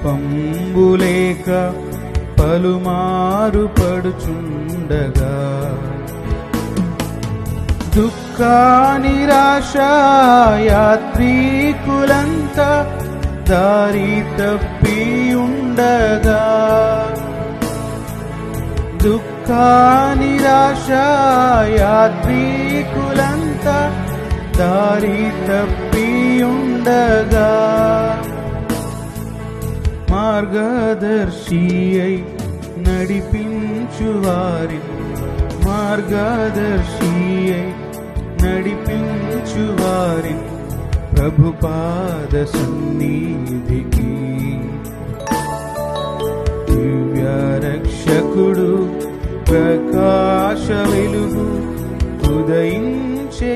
పంబులేక దీపంబులేక పలుమారు పడుచుండగా దుఃఖ నిరాశ యాత్రికులంతా దారి తప్పి ఉండగా దుఃఖ నిరాశ యాత్రికులంతా దారి తప్పి ఉండగా మార్గదర్శియై నడిపించువారి మార్గదర్శియై నడిపించువారి ప్రభుపాద సన్నిధికి. దివ్య రక్షకుడు ప్రకాశ వెలుగు ఉదయించే